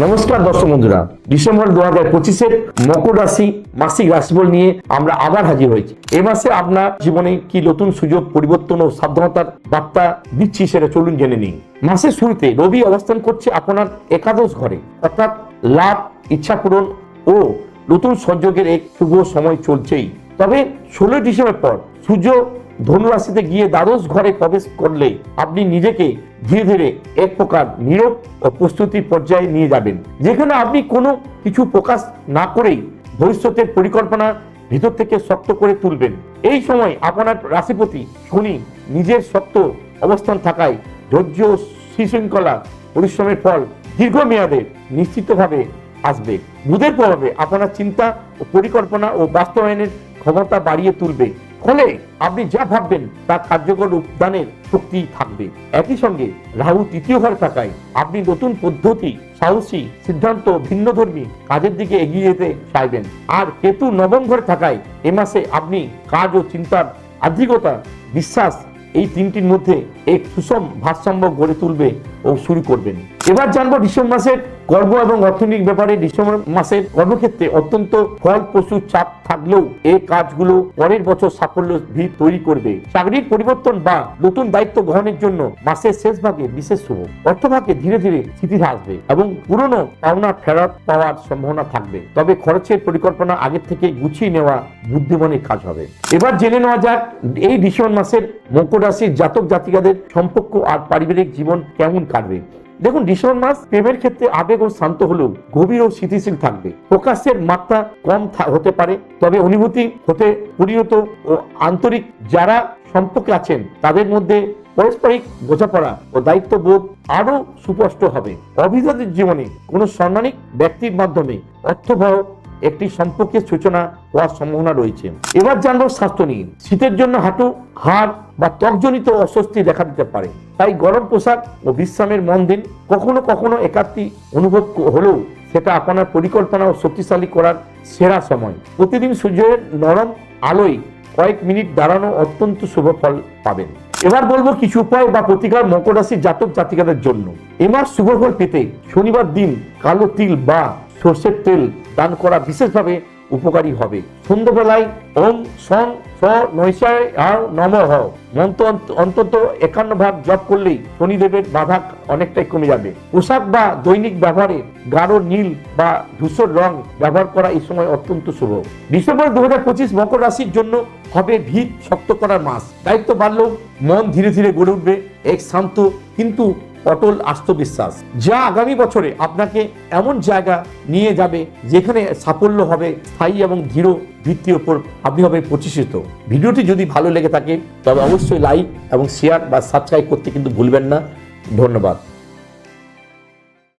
নমস্কার দর্শক বন্ধুরা ডিসেম্বর দু হাজার পঁচিশের মকর রাশি মাসিক রাশিফল নিয়ে আমরা আবার হাজির হয়েছি। এ মাসে আপনার জীবনে কি নতুন সুযোগ, পরিবর্তন ও সাবধানতার বার্তা দিচ্ছি সেটা চলুন জেনে নিন মাসের শুরুতে রবি অবস্থান করছে আপনার একাদশ ঘরে, অর্থাৎ লাভ, ইচ্ছা পূরণ ও নতুন সংযোগের এক শুভ সময় চলছেই। তবে ষোলোই ডিসেম্বর পর সূর্য ধনুরাশিতে গিয়ে দ্বাদশ ঘরে প্রবেশ করলে আপনি নিজেকে ধীরে ধীরে এক প্রকার নীরব ও প্রস্তুতির পর্যায়ে নিয়ে যাবেন। যেখানে আপনি কোনো কিছু প্রকাশ না করেই ভবিষ্যতের পরিকল্পনা ভিতর থেকে শক্ত করে তুলবেন। এই সময় আপনার রাশিপতি শনি নিজের শক্ত অবস্থান থাকায় ধৈর্য ও সুশৃঙ্খলা পরিশ্রমের ফল দীর্ঘমেয়াদে নিশ্চিতভাবে আসবে। বুধের প্রভাবে আপনার চিন্তা ও পরিকল্পনা ও বাস্তবায়নের ক্ষমতা বাড়িয়ে তুলবে। ফলে আপনি যা ভাববেন তার কার্যকর উদ্যানের শক্তি থাকবে। একই সঙ্গে রাহু তৃতীয় ঘরে থাকায় আপনি নতুন পদ্ধতি, সাহসী, সিদ্ধান্ত, ভিন্নধর্মী কাজের দিকে এগিয়ে যেতে চাইবেন। আর কেতু নবম ঘরে থাকায় এ মাসে আপনি কাজ ও চিন্তার আধিকতা, বিশ্বাস এই তিনটির মধ্যে এক সুষম ভারসাম্য গড়ে তুলবে। শুরু করবেন। এবার জানব ডিসেম্বর মাসের কর্ম এবং অর্থনৈতিক ব্যাপারে ডিসেম্বর মাসের কর্মক্ষেত্রে অত্যন্ত ফল প্রচুর চাপ থাকলেও এই কাজগুলো পরের বছর সাফল্য ভিত তৈরি করবে। চাকরির পরিবর্তন বা নতুন দায়িত্ব গ্রহণের জন্য মাসের শেষ ভাগে বিশেষ শুভ। অর্থভাগে ধীরে ধীরে স্থিতি আসবে এবং পুরনো পাওনা ফেরত পাওয়ার সম্ভাবনা থাকবে। তবে খরচের পরিকল্পনা আগের থেকে গুছিয়ে নেওয়া বুদ্ধিমানের কাজ হবে। এবার জেনে নেওয়া যাক এই ডিসেম্বর মাসের মকর রাশির জাতক জাতিকাদের সম্পর্ক আর পারিবারিক জীবন কেমন কাটবে। দেখুন, ডিসেম্বর মাস প্রেমের ক্ষেত্রে আবেগ ও শান্ত হলেও গভীর ও স্থিতিশীল থাকবে। প্রকাশের মাত্রা কম হতে পারে, তবে অনুভূতি হতে পরিণত ও আন্তরিক যারা সম্পর্কে আছেন, তাদের মধ্যে পারস্পরিক বোঝাপড়া ও দায়িত্ববোধ আরও সুস্পষ্ট হবে। অভিজাতের জীবনে কোনো সম্মানিক ব্যক্তির মাধ্যমে অর্থবহ একটি সম্পর্কের সূচনা হওয়ার সম্ভাবনা রয়েছে। এবার জানব স্বাস্থ্য নিয়ে। শীতের জন্য হাঁটু, হাড় বা ত্বকজনিত অস্বস্তি দেখা দিতে পারে। তাই গরম পোশাক ও বিশ্রামের মন দিন। কখনো কখনো একাত্তি অনুভব হলেও সেটা আপনার পরিকল্পনা ও শক্তিশালী করার সেরা সময়। প্রতিদিন সূর্যের নরম আলোয় কয়েক মিনিট দাঁড়ানো অত্যন্ত শুভ ফল পাবেন। এবার বলব কিছু উপায় বা প্রতিকার মকর রাশির জাতক জাতিকাদের জন্য। এ মাস শুভ ফল পেতে শনিবার দিন কালো তিল বা সর্ষের তেল দান করা বিশেষভাবে উপকারী হবে। সন্ধ্যাবেলায় ওম সং নৈশায় আর নম মন্ত্র অন্তত একান্ন ভাগ জপ করলেই শনিদেবের বাধা অনেকটাই কমে যাবে। পোশাক বা দৈনিক ব্যবহারে গাঢ় নীল বা ধূসর রং ব্যবহার করা এই সময় অত্যন্ত শুভ। ডিসেম্বর দু হাজার পঁচিশ মকর রাশির জন্য হবে ভিত শক্ত করার মাস। দায়িত্ব বাড়লেও মন ধীরে ধীরে গড়ে উঠবে, এক শান্ত কিন্তু অটল আত্মবিশ্বাস, যা আগামী বছরে আপনাকে এমন জায়গা নিয়ে যাবে যেখানে সাফল্য হবে স্থায়ী এবং দৃঢ় ভিত্তির ওপর আপনি হবে প্রতিষ্ঠিত। ভিডিওটি যদি ভালো লেগে থাকে, তবে অবশ্যই লাইক এবং শেয়ার বা সাবস্ক্রাইব করতে কিন্তু ভুলবেন না। ধন্যবাদ।